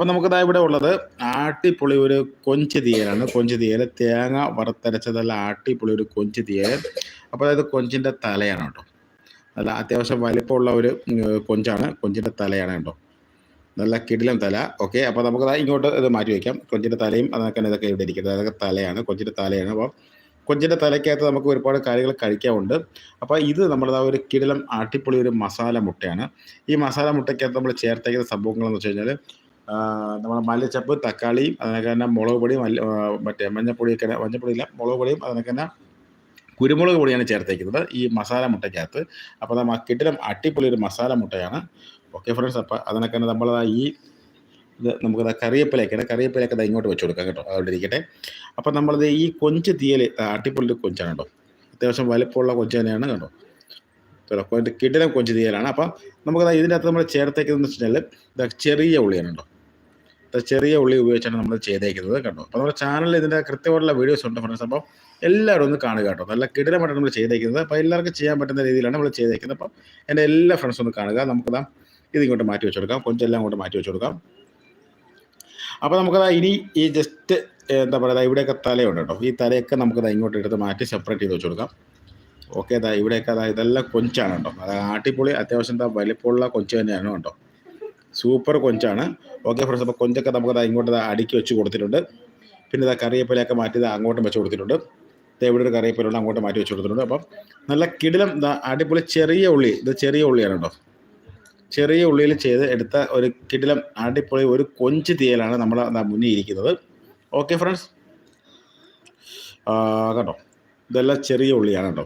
അപ്പോൾ നമുക്കിതാ ഇവിടെ ഉള്ളത് ആട്ടിപ്പൊളി ഒരു കൊഞ്ച് തീയലാണ് കൊഞ്ച് തീയൽ തേങ്ങ വറുത്തരച്ചതല്ല ആട്ടിപ്പൊളി ഒരു കൊഞ്ച് തീയൽ അപ്പോൾ അതായത് കൊഞ്ചിന്റെ തലയാണ് കേട്ടോ. നല്ല അത്യാവശ്യം വലിപ്പമുള്ള ഒരു കൊഞ്ചാണ്. കൊഞ്ചിന്റെ തലയാണ് കേട്ടോ. നല്ല കിടിലം തല. ഓക്കെ അപ്പോൾ നമുക്ക് ഇങ്ങോട്ട് ഇത് മാറ്റി വയ്ക്കാം. കൊഞ്ചിന്റെ തലയും അതൊക്കെ ഇതൊക്കെ ഇവിടെ ഇരിക്കുന്നത്. അതൊക്കെ തലയാണ് കൊഞ്ചിന്റെ തലയാണ്. അപ്പോൾ കൊഞ്ചിന്റെ തലയ്ക്കകത്ത് നമുക്ക് ഒരുപാട് കാര്യങ്ങൾ കഴിക്കാറുണ്ട് അപ്പോൾ ഇത് നമ്മുടെ ആ ഒരു കിടിലം ആട്ടിപ്പൊളി ഒരു മസാല മുട്ടയാണ്. ഈ മസാല മുട്ടയ്ക്കകത്ത് നമ്മൾ ചേർത്തേക്കുന്ന സംഭവങ്ങളെന്ന് വെച്ച് കഴിഞ്ഞാൽ നമ്മുടെ മല്ലിച്ചപ്പ് തക്കാളിയും അതിനൊക്കെ തന്നെ മുളക് പൊടിയും മറ്റേ മഞ്ഞപ്പൊടിയൊക്കെ മഞ്ഞപ്പൊടിയില്ല മുളക് പൊടിയും അതിനൊക്കെ തന്നെ കുരുമുളക് പൊടിയാണ് ചേർത്തേക്കുന്നത് ഈ മസാല മുട്ടയ്ക്കകത്ത്. അപ്പോൾ നമ്മൾ കിട്ടിലും അട്ടിപ്പൊളി ഒരു മസാല മുട്ടയാണ്. ഓക്കെ ഫ്രണ്ട്സ് അപ്പോൾ അതിനൊക്കെ നമ്മൾ ഈ ഇത് നമുക്കത് കറിവേപ്പിലയൊക്കെയാണ് കറിവേപ്പിലയൊക്കെ അത് ഇങ്ങോട്ട് വെച്ച് കൊടുക്കാം കേട്ടോ അവിടെ ഇരിക്കട്ടെ. അപ്പോൾ നമ്മളത് ഈ കൊഞ്ച് തീയൽ അട്ടിപ്പൊളി കൊഞ്ചാണ് കേട്ടോ. അത്യാവശ്യം വലിപ്പമുള്ള കൊഞ്ച് തന്നെയാണ് കേട്ടോ. കിടിലം കൊഞ്ച് തീയലാണ്. അപ്പോൾ നമുക്കത് ഇതിന്റെ അകത്ത് നമ്മൾ ചേർത്തേക്കുന്നതെന്ന് വെച്ച് ചെറിയ ഉള്ളിയാണ് കേട്ടോ. ചെറിയ ഉള്ളി ഉപയോഗിച്ചാണ് നമ്മൾ ചെയ്തേക്കുന്നത് കേട്ടോ അപ്പോൾ നമ്മുടെ ചാനലിൽ ഇതിന്റെ കൃത്യമായിട്ടുള്ള വീഡിയോസ് ഉണ്ട് ഫ്രണ്ട്സ് അപ്പോൾ എല്ലാവരും ഒന്ന് കാണുക കേട്ടോ. നല്ല കിടിലമായിട്ടാണ് നമ്മൾ ചെയ്തേക്കുന്നത്. അപ്പോൾ എല്ലാവർക്കും ചെയ്യാൻ പറ്റുന്ന രീതിയിലാണ് നമ്മൾ ചെയ്തേക്കുന്നത്. അപ്പോൾ എന്റെ എല്ലാ ഫ്രണ്ട്സും ഒന്ന് കാണുക. നമുക്കതാ ഇതിങ്ങോട്ട് ഇങ്ങോട്ട് മാറ്റി വെച്ച് കൊടുക്കാം കൊഞ്ചെല്ലാം അങ്ങോട്ട് മാറ്റി വെച്ച് കൊടുക്കാം അപ്പോൾ നമുക്കതാ ഇനി ഈ ജസ്റ്റ് എന്താ പറയുക ഇവിടെയൊക്കെ തലയുണ്ട് കേട്ടോ. ഈ തലയൊക്കെ നമുക്കതാ ഇങ്ങോട്ട് എടുത്ത് മാറ്റി സെപ്പറേറ്റ് ചെയ്ത് വെച്ച് കൊടുക്കാം ഓക്കെ അതാ ഇവിടെയൊക്കെ അതാ ഇതെല്ലാം കൊഞ്ചാണ് കേട്ടോ. അത് ആട്ടിപ്പൊളി അത്യാവശ്യം എന്താ വലിപ്പമുള്ള കൊഞ്ച് തന്നെയാണ് കേട്ടോ. സൂപ്പർ കൊഞ്ചാണ്. ഓക്കെ ഫ്രണ്ട്സ് അപ്പോൾ കൊഞ്ചൊക്കെ നമുക്കത് ഇങ്ങോട്ട് അടുക്കി വെച്ച് കൊടുത്തിട്ടുണ്ട്. പിന്നെ ഇതാ കറിവേപ്പിലയൊക്കെ മാറ്റി അങ്ങോട്ടും വെച്ച് കൊടുത്തിട്ടുണ്ട്. ഇവിടെ ഒരു കറിവേപ്പിലുണ്ട് അങ്ങോട്ട് മാറ്റി വെച്ച് കൊടുത്തിട്ടുണ്ട്. അപ്പം നല്ല കിടിലം അടിപൊളി ചെറിയ ഉള്ളി ഇത് ചെറിയ ഉള്ളിയാണ് കേട്ടോ. ചെറിയ ഉള്ളിയിൽ ചെയ്ത് എടുത്ത ഒരു കിടിലം അടിപൊളി ഒരു കൊഞ്ച് തീയലാണ് നമ്മൾ മുന്നിൽ ഇരിക്കുന്നത്. Okay friends. കേട്ടോ ഇതെല്ലാം ചെറിയ ഉള്ളിയാണ് കേട്ടോ.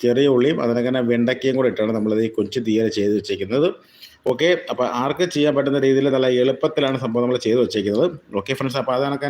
ചെറിയ ഉള്ളിയും അതിനൊക്കെ തന്നെ വെണ്ടയ്ക്കയും കൂടെ ഇട്ടാണ് നമ്മളത് ഈ കൊഞ്ച് തീയൽ ചെയ്ത് വെച്ചേക്കുന്നത്. ഓക്കെ അപ്പോൾ ആർക്ക് ചെയ്യാൻ പറ്റുന്ന രീതിയിൽ നല്ല എളുപ്പത്തിലാണ് സംഭവം നമ്മൾ ചെയ്തു വെച്ചേക്കുന്നത്. ഓക്കെ ഫ്രണ്ട്സ് അപ്പോൾ അതൊക്കെ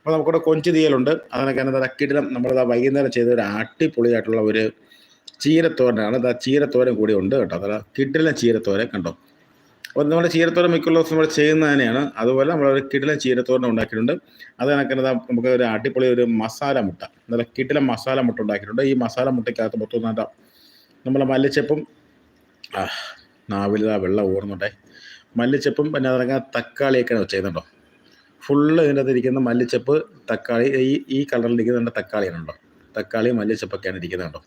അപ്പോൾ നമുക്കിവിടെ കൊഞ്ച് തീയലുണ്ട്. അതിനൊക്കെ തന്നെ കിടിലം നമ്മളിതാ വൈകുന്നേരം ചെയ്ത ഒരു അടിപൊളിയായിട്ടുള്ള ഒരു ചീരത്തോരനാണ്. ഇതാ ചീരത്തോരൻ കൂടി ഉണ്ട് കേട്ടോ. അതാ കിടിലം ചീരത്തോരൻ കണ്ടോ? അപ്പോൾ നമ്മുടെ ചീരത്തോരൻ മിക്കുള്ള ദിവസം നമ്മൾ ചെയ്യുന്നത് തന്നെയാണ്. അതുപോലെ നമ്മളൊരു കിടിലം ചീരത്തോരൻ ഉണ്ടാക്കിയിട്ടുണ്ട്. അത് കണക്കിന് നമുക്ക് ഒരു അടിപൊളി ഒരു മസാല മുട്ട. നല്ല കിടിലം മസാല മുട്ട ഉണ്ടാക്കിയിട്ടുണ്ട്. ഈ മസാല മുട്ടയ്ക്കകത്ത് മൊത്തം നല്ല നമ്മളെ മല്ലിച്ചപ്പും ആ വെള്ളം ഊർന്നുണ്ടേ മല്ലിച്ചപ്പും പിന്നെ അതിറങ്ങാൻ തക്കാളിയൊക്കെയാണ് ചെയ്യുന്നുണ്ടോ? ഫുള്ള് ഇതിന്റെ അകത്ത് ഇരിക്കുന്ന മല്ലിച്ചപ്പ് തക്കാളി ഈ ഈ കളറിൽ ഇരിക്കുന്ന തക്കാളിയാണ് ഉണ്ടോ തക്കാളി മല്ലിച്ചപ്പൊക്കെയാണ് ഇരിക്കുന്നത് കേട്ടോ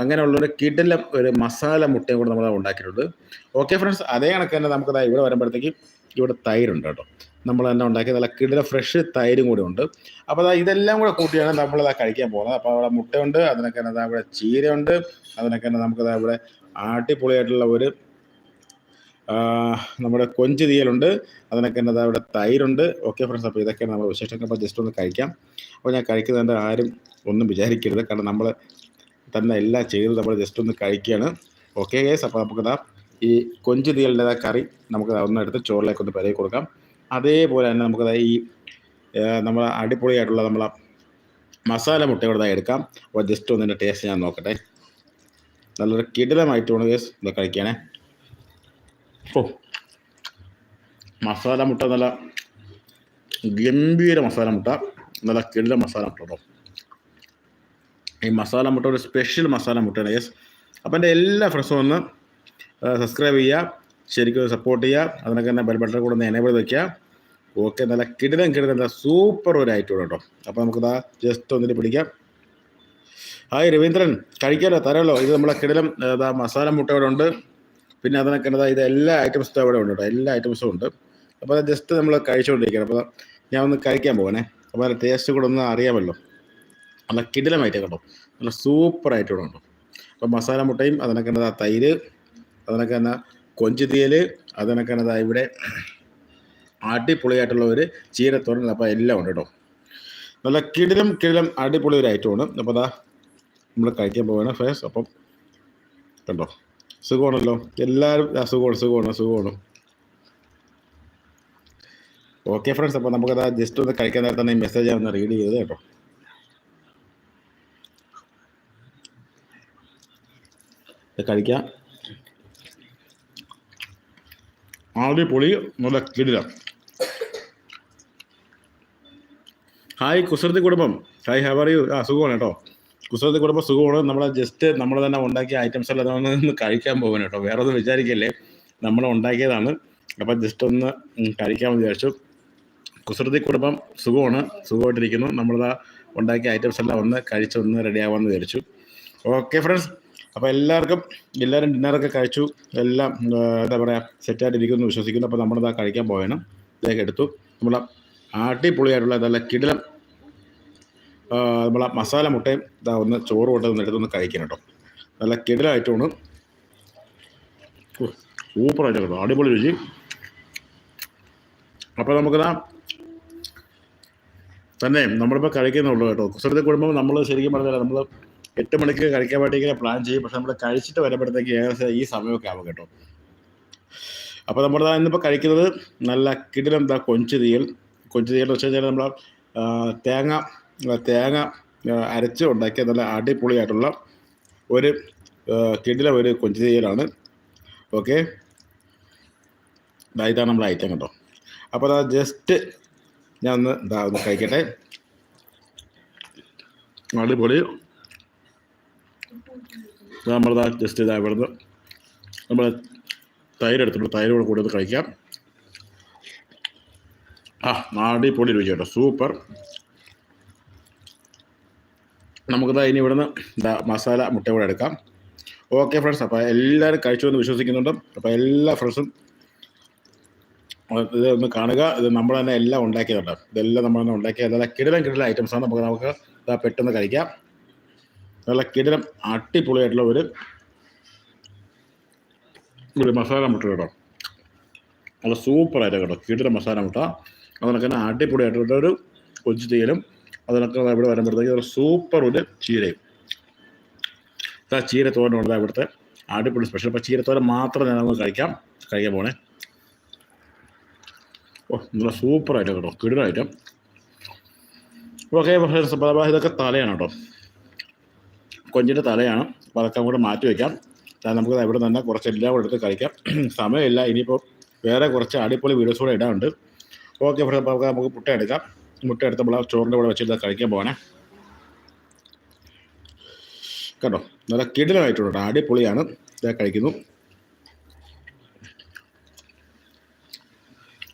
അങ്ങനെയുള്ളൊരു കിടിലം ഒരു മസാല മുട്ടയും കൂടെ നമ്മൾ ഉണ്ടാക്കിയിട്ടുണ്ട്. ഓക്കെ ഫ്രണ്ട്സ് അതേ കണക്ക് തന്നെ നമുക്ക് ഇവിടെ വരുമ്പോഴത്തേക്ക് ഇവിടെ തൈരുണ്ട് കേട്ടോ. നമ്മൾ തന്നെ ഉണ്ടാക്കിയത് നല്ല കിഡിലെ ഫ്രഷ് തൈരും കൂടി ഉണ്ട്. അപ്പോൾ അതാ ഇതെല്ലാം കൂടെ കൂട്ടിയാണ് നമ്മൾ ഇതാ കഴിക്കാൻ പോകുന്നത്. അപ്പോൾ അവിടെ മുട്ടയുണ്ട് അതിനൊക്കെ തന്നെ ഇവിടെ ചീരയുണ്ട് അതിനൊക്കെ തന്നെ നമുക്ക് ദാ ഇവിടെ അടിപൊളിയായിട്ടുള്ള ഒരു നമ്മുടെ കൊഞ്ച് തീയലുണ്ട്. അതിനൊക്കെ തന്നെ അവിടെ തൈരുണ്ട്. ഓക്കെ ഫ്രണ്ട്സ് അപ്പോൾ ഇതൊക്കെയാണ് നമ്മൾ വിശേഷങ്ങൾ. അപ്പോൾ ജസ്റ്റ് ഒന്ന് കഴിക്കാം. അപ്പോൾ ഞാൻ കഴിക്കുന്നതിന്റെ ആരും ഒന്നും വിചാരിക്കരുത്. കാരണം നമ്മൾ തന്നെ എല്ലാം ചെയ്ത് നമ്മൾ ജസ്റ്റ് ഒന്ന് കഴിക്കുകയാണ്. ഓക്കെ ഗേസ് അപ്പോൾ നമുക്കിതാ ഈ കൊഞ്ച് തീയലിന്റെ ആ കറി നമുക്ക് ഒന്ന് എടുത്ത് ചോറിലേക്ക് ഒന്ന് പരേ കൊടുക്കാം. അതേപോലെ തന്നെ നമുക്കത് ഈ നമ്മൾ അടിപൊളിയായിട്ടുള്ള നമ്മളെ മസാല മുട്ട കൂടെ ദാ എടുക്കാം. അപ്പോൾ ജസ്റ്റ് ഒന്നിന്റെ ടേസ്റ്റ് ഞാൻ നോക്കട്ടെ. നല്ലൊരു കിടിലമായിട്ട് വേണം ഗേസ് ഇത് കഴിക്കണേ ഓ. മസാല മുട്ട നല്ല ഗംഭീര മസാല മുട്ട. നല്ല കിള്ള മസാല മുട്ട കേട്ടോ. ഈ മസാല മുട്ട ഒരു സ്പെഷ്യൽ മസാല മുട്ടയാണ് യെസ് അപ്പം എന്റെ എല്ലാ ഫ്രണ്ട്സും ഒന്ന് സബ്സ്ക്രൈബ് ചെയ്യുക ശരിക്കും സപ്പോർട്ട് ചെയ്യുക അതിനൊക്കെ തന്നെ ബെൽ കൂടെ ഒന്ന് എനേബിൾ വയ്ക്കുക ഓക്കെ നല്ല കിടിലം കിടിലം നല്ല സൂപ്പർ ഒരു ഐറ്റം കേട്ടോ. അപ്പോൾ നമുക്കിതാ ജസ്റ്റ് ഒന്നിട്ട് പിടിക്കാം. ഹായ് രവീന്ദ്രൻ. കഴിക്കാലോ? തരാമല്ലോ ഇത് നമ്മളെ കിടിലം മസാല മുട്ട ഉണ്ട്. പിന്നെ അതിനൊക്കെ ഇതാ എല്ലാ ഐറ്റംസും അവിടെ ഉണ്ട് കേട്ടോ എല്ലാ ഐറ്റംസും ഉണ്ട്. അപ്പോൾ അത് ജസ്റ്റ് നമ്മൾ കഴിച്ചുകൊണ്ടിരിക്കണം അപ്പോൾ ഞാൻ ഒന്ന് കഴിക്കാൻ പോകണേ അപ്പോൾ അതിന്റെ ടേസ്റ്റ് കൂടെ ഒന്ന് അറിയാമല്ലോ. നല്ല കിടിലമായിട്ട് കേട്ടോ നല്ല സൂപ്പറായിട്ട് ഇവിടെ ഉണ്ടോ അപ്പോൾ മസാല മുട്ടയും അതിനൊക്കെ തന്നെ തൈര് അതിനൊക്കെ തന്നെ കൊഞ്ചുതീയൽ അതിനൊക്കെ തന്നെ ഇവിടെ അടിപൊളിയായിട്ടുള്ള ഒരു ചീരത്തോരൻ അപ്പോൾ എല്ലാം ഉണ്ട് കേട്ടോ നല്ല കിടിലം കിടിലം അടിപൊളി ഒരു ഐറ്റമാണ് അപ്പോൾ അതാ നമ്മൾ കഴിക്കാൻ പോവുകയാണ് ഫേസ് അപ്പം കണ്ടോ. സുഖമാണല്ലോ. എല്ലാവരും സുഖമാണ് സുഖമാണ് സുഖമാണ്. ഓക്കെ ഫ്രണ്ട്സ് അപ്പോൾ നമുക്കത് ജസ്റ്റ് ഒന്ന് കഴിക്കാൻ നേരത്തെ തന്നെ മെസ്സേജ് ഒന്ന് റീഡ് ചെയ്തത് കേട്ടോ. കഴിക്കാം. ആദ്യ പൊളി നല്ല കിടില. ഹായ് കുസൃതി കുടുംബം. ഹായ് ഹവർ യു ആ സുഖമാണ് കേട്ടോ. കുസൃതി കൂടുമ്പോൾ സുഖമാണ്. നമ്മൾ ജസ്റ്റ് നമ്മൾ തന്നെ ഉണ്ടാക്കിയ ഐറ്റംസ് എല്ലാം ഒന്ന് കഴിക്കാൻ പോകാൻ കേട്ടോ. വേറെ ഒന്നും വിചാരിക്കല്ലേ? നമ്മൾ ഉണ്ടാക്കിയതാണ്. അപ്പം ജസ്റ്റ് ഒന്ന് കഴിക്കാൻ വിചാരിച്ചു. കുസൃതി കുടുംബം സുഖമാണ്. സുഖമായിട്ടിരിക്കുന്നു. നമ്മളിതാ ഉണ്ടാക്കിയ ഐറ്റംസ് എല്ലാം ഒന്ന് കഴിച്ചൊന്ന് റെഡി ആവാമെന്ന് വിചാരിച്ചു. ഓക്കെ ഫ്രണ്ട്സ് അപ്പോൾ എല്ലാവർക്കും എല്ലാവരും ഡിന്നറൊക്കെ കഴിച്ചു. എല്ലാം എന്താ പറയുക സെറ്റായിട്ടിരിക്കുന്നു വിശ്വസിക്കുന്നു. അപ്പോൾ നമ്മളിതാ കഴിക്കാൻ പോയാണ് ഇതൊക്കെ എടുത്തു. നമ്മളെ ആട്ടിപ്പൊളിയായിട്ടുള്ള നല്ല കിടിലം ആ, നമ്മളെ മസാല മുട്ടയും ഇതാ ഒന്ന് ചോറ് കൊണ്ട് ഒന്ന് എടുത്തൊന്ന് കഴിക്കണം കേട്ടോ. നല്ല കിടലായിട്ടാണ് സൂപ്പറായിട്ട് കേട്ടോ അടിപൊളി രുചി. അപ്പോൾ നമുക്കിതാ തന്നെ നമ്മളിപ്പോൾ കഴിക്കുന്നുള്ളൂ കേട്ടോ. കുസൃതി കുടുംബം നമ്മൾ ശരിക്കും പറഞ്ഞാൽ നമ്മൾ എട്ട് മണിക്ക് കഴിക്കാൻ വേണ്ടി ഇങ്ങനെ പ്ലാൻ ചെയ്യും. പക്ഷെ നമ്മൾ കഴിച്ചിട്ട് വരുമ്പോഴത്തേക്ക് ഏകദേശം ഈ സമയമൊക്കെ ആവും കേട്ടോ. അപ്പോൾ നമ്മൾ ഇന്നിപ്പോൾ കഴിക്കുന്നത് നല്ല കിടിലെന്താ കൊഞ്ചുതീയൽ. കൊഞ്ചുതീയൽ കൊഞ്ച് തീയൽ എന്ന് വെച്ച് കഴിഞ്ഞാൽ നമ്മൾ തേങ്ങ ആ, തേങ്ങ അരച്ച് ഉണ്ടാക്കിയ നല്ല അടിപൊളിയായിട്ടുള്ള ഒരു കിടില ഒരു കൊഞ്ചു തീയലാണ് ഓക്കെ ഇതാണ് നമ്മുടെ ഐറ്റം കേട്ടോ. അപ്പോൾ അതാ ജസ്റ്റ് ഞാൻ ഒന്ന് ഇതാ ഒന്ന് കഴിക്കട്ടെ. അടിപൊളി. നമ്മളിതാ ജസ്റ്റ് ഇതാ ഇവിടുന്ന് നമ്മൾ തൈര് എടുത്തിട്ട് തൈര് കൂടെ കൂടി ഒന്ന് കഴിക്കാം. ആ അടിപൊളി രുചി കേട്ടോ സൂപ്പർ നമുക്കിതാ ഇനി ഇവിടുന്ന് മസാല മുട്ട കൂടെ എടുക്കാം. ഓക്കെ ഫ്രണ്ട്സ് അപ്പോൾ എല്ലാവരും കഴിച്ചു എന്ന് വിശ്വസിക്കുന്നുണ്ട്. അപ്പോൾ എല്ലാ ഫ്രണ്ട്സും ഇത് ഒന്ന് കാണുക. ഇത് നമ്മൾ തന്നെ എല്ലാം ഉണ്ടാക്കിയതുണ്ട്. ഇതെല്ലാം നമ്മൾ തന്നെ ഉണ്ടാക്കിയ നല്ല കിടിലം കിടിലം ഐറ്റംസ് ആണ്. നമുക്ക് നമുക്ക് ഇതാ പെട്ടെന്ന് കഴിക്കാം. നല്ല കിടിലം അടിപൊളിയായിട്ടുള്ള ഒരു ഒരു മസാല മുട്ട കേട്ടോ. നല്ല സൂപ്പറായിട്ട് കേട്ടോ. കിടിലം മസാല മുട്ട. അതുപോലെ തന്നെ അടിപൊളിയായിട്ടുള്ള ഒരു കൊച്ചു തീയലും അതിനൊക്കെ ഇവിടെ വരുമ്പോഴത്തേക്ക് ഒരു സൂപ്പർ ഒരു ചീരയും. ഇതാ ചീരത്തോരനുണ്ട് ഇവിടുത്തെ. അടിപൊളി സ്പെഷ്യൽ അപ്പോൾ ചീരത്തോരൻ മാത്രം ഞാൻ നമുക്ക് കഴിക്കാം. കഴിക്കാൻ പോണേ. ഓ നല്ല സൂപ്പർ ഐറ്റം കേട്ടോ. കിടില ഐറ്റം ഓക്കെ ഇതൊക്കെ തലയാണ് കേട്ടോ. കൊഞ്ചിന്റെ തലയാണ്. അപ്പോൾ അതൊക്കെ കൂടെ മാറ്റി വയ്ക്കാം നമുക്ക് ഇവിടെ തന്നെ കുറച്ച് എല്ലാം കൂടെ എടുത്ത് കഴിക്കാം. സമയമില്ല. ഇനിയിപ്പോൾ വേറെ കുറച്ച് അടിപൊളി വീഡിയോസ് കൂടെ ഇടാനുണ്ട്. ഓക്കെ ഫ്രണ്ട്സ് അപ്പോൾ നമുക്ക് പുട്ട എടുക്കാം. മുട്ട എടുത്ത് നമ്മൾ ചോറിന്റെ കൂടെ വെച്ചിട്ട് കഴിക്കാൻ പോകണേ കേട്ടോ നല്ല കിടിലമായിട്ടുണ്ട് അടിപൊളിയാണ്. ഇതാ കഴിക്കുന്നു.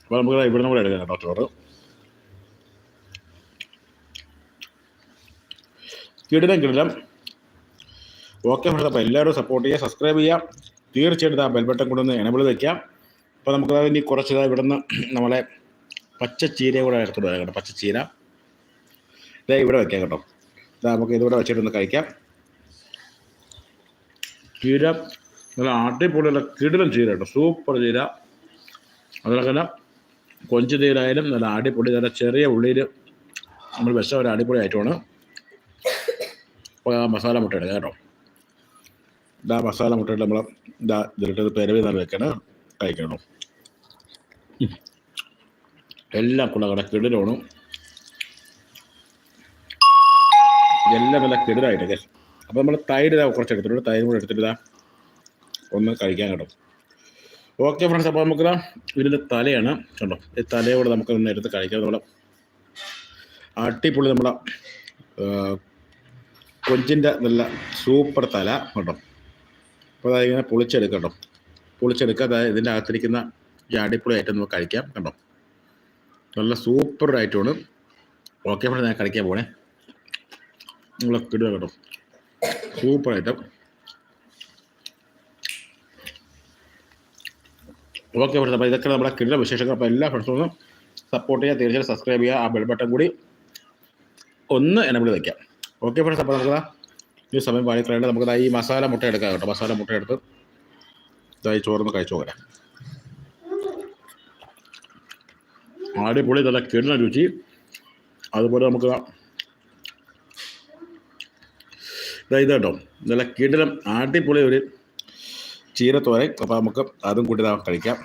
അപ്പോൾ നമുക്ക് ഇവിടെ നിന്ന് കൂടെ എടുക്കാം കേട്ടോ ചോറ്. കിടിലം കിടിലം. ഓക്കെ ഫ്രണ്ട്സ് അപ്പോൾ എല്ലാവരും സപ്പോർട്ട് ചെയ്യുക സബ്സ്ക്രൈബ് ചെയ്യുക. തീർച്ചയായിട്ടും ആ ബെൽബട്ടൺ കൊണ്ടുവന്ന് എനബിൾ വയ്ക്കാം അപ്പോൾ നമുക്ക് ഇനി കുറച്ച് ഇവിടുന്ന് നമ്മളെ പച്ചച്ചീര കൂടെ എടുത്തിട്ട് വരാം കേട്ടോ പച്ചച്ചീര. ദേ ഇവിടെ വെക്കാം കേട്ടോ. ഇതാ നമുക്ക് ഇതിവിടെ വെച്ചിട്ടൊന്ന് കഴിക്കാം. ചീര നല്ല അടിപൊളിയുള്ള കിടിലൻ ചീര കേട്ടോ. സൂപ്പർ ചീര. അതുപോലെ തന്നെ കൊഞ്ച് തീരായാലും നല്ല അടിപൊളി നല്ല ചെറിയ ഉള്ളിയിൽ നമ്മൾ വെച്ച ഒരു അടിപൊളി ഐറ്റമാണ് അപ്പോൾ മസാല മുട്ട കേട്ടോ. ഇതാ മസാല മുട്ടയിട്ട് നമ്മൾ ഇതാ ഇതിലിട്ട് പെരവി നല്ല വെക്കണം. കഴിക്കണം ഉം. കൂടെ കുളകട കിടിലാണ് എല്ലാം നല്ല കിടിലായിട്ട് അപ്പോൾ നമ്മൾ തൈര് ഇതാ കുറച്ച് എടുത്തിട്ടുണ്ട് തൈര് കൂടെ എടുത്തിട്ട് ഒന്ന് കഴിക്കാൻ കേട്ടോ. ഓക്കെ ഫ്രണ്ട്സ് അപ്പോൾ നമുക്ക് ഇതിന്റെ തലയാണ് കണ്ടോ? ഈ തലയോടെ നമുക്ക് ഒന്ന് എടുത്ത് കഴിക്കാം. നമ്മളെ അടിപൊളി നമ്മളെ കൊഞ്ചിന്റെ നല്ല സൂപ്പർ തല കേട്ടോ അപ്പോൾ അതായത് ഇങ്ങനെ പൊളിച്ചെടുക്കാം കേട്ടോ. പൊളിച്ചെടുക്കുക അതായത് ഇതിന്റെ അകത്തിരിക്കുന്ന ഈ അടിപൊളിയായിട്ട് നമുക്ക് കഴിക്കാം കണ്ടോ? നല്ല സൂപ്പർ ആയിട്ടുണ്ട് ഓക്കെ ഫ്രണ്ട് ഞാൻ കളിക്കാൻ പോണേ. നിങ്ങളൊക്കെ ഇടുക കേട്ടോ. സൂപ്പർ ഐറ്റം ഓക്കെ ഫ്രണ്ട്സ് അപ്പോൾ ഇതൊക്കെ നമ്മുടെ കിട്ടുന്ന വിശേഷങ്ങൾ. അപ്പോൾ എല്ലാ ഫ്രണ്ട്സും സപ്പോർട്ട് ചെയ്യുക. തീർച്ചയായും സബ്സ്ക്രൈബ് ചെയ്യുക. ആ ബെൽ ബട്ടൺ കൂടി ഒന്ന് എനബിൾ വയ്ക്കാം ഓക്കെ ഫ്രണ്ട്സ് അപ്പോൾ നമുക്ക് ഈ സമയം പാടിക്കളയേണ്ട നമുക്ക് ഈ മസാല മുട്ട എടുക്കാം കേട്ടോ. മസാല മുട്ട എടുത്ത് ഇതായി ചോറൊന്ന് കഴിച്ചു നോക്കാം അടിപൊളി നല്ല കിടുന്ന രുചി. അതുപോലെ നമുക്ക് ഇത് കേട്ടോ നല്ല കിടിലം അടിപൊളി ഒരു ചീരത്തോരൻ. അപ്പോൾ നമുക്ക് അതും കൂടി ദാ കഴിക്കാം.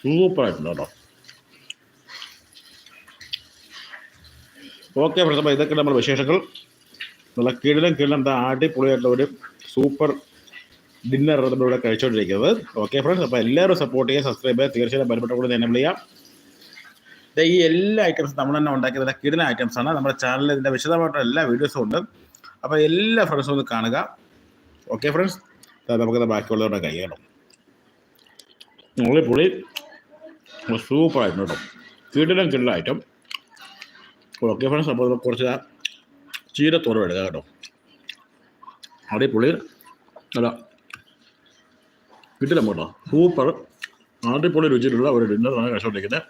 സൂപ്പറായിട്ടുണ്ട് കേട്ടോ. ഓക്കെ ഫ്രണ്ട്സ് അപ്പോൾ ഇതൊക്കെ നമ്മുടെ വിശേഷങ്ങൾ. നല്ല കിടിലം എന്താ അടിപൊളിയായിട്ടുള്ള ഒരു സൂപ്പർ ഡിന്നർ നമ്മളിവിടെ കഴിച്ചുകൊണ്ടിരിക്കുന്നത് ഓക്കെ ഫ്രണ്ട്സ് അപ്പോൾ എല്ലാവരും സപ്പോർട്ട് ചെയ്യുക സബ്സ്ക്രൈബ് ചെയ്യുക. തീർച്ചയായും ബലപ്പെട്ട കൂടി എനബിൾ ചെയ്യാം. ഈ എല്ലാ ഐറ്റംസും നമ്മൾ തന്നെ ഉണ്ടാക്കിയത് കിടന ആണ്. നമ്മുടെ ചാനലിൽ ഇതിന്റെ വിശദമായിട്ടുള്ള എല്ലാ വീഡിയോസും ഉണ്ട്. അപ്പോൾ എല്ലാ ഫ്രണ്ട്സും ഒന്ന് കാണുക. ഓക്കെ ഫ്രണ്ട്സ് നമുക്കത് ബാക്കിയുള്ളവരുടെ കഴിയണം പുളി സൂപ്പറായിരുന്നു കേട്ടോ. കിടിലം കിടിലം ഐറ്റം ഓക്കെ ഫ്രണ്ട്സ് അപ്പോൾ നമുക്ക് കുറച്ച് ചീരത്തോറും എടുക്കാം കേട്ടോ. അടിപൊളി. അല്ല കിട്ടില്ല മോട്ടോ. സൂപ്പർ. അടിപൊളി രുചിയിലുള്ള ഒരു ഡിന്നറാണ് കഴിച്ചുകൊണ്ടിരിക്കുന്നത്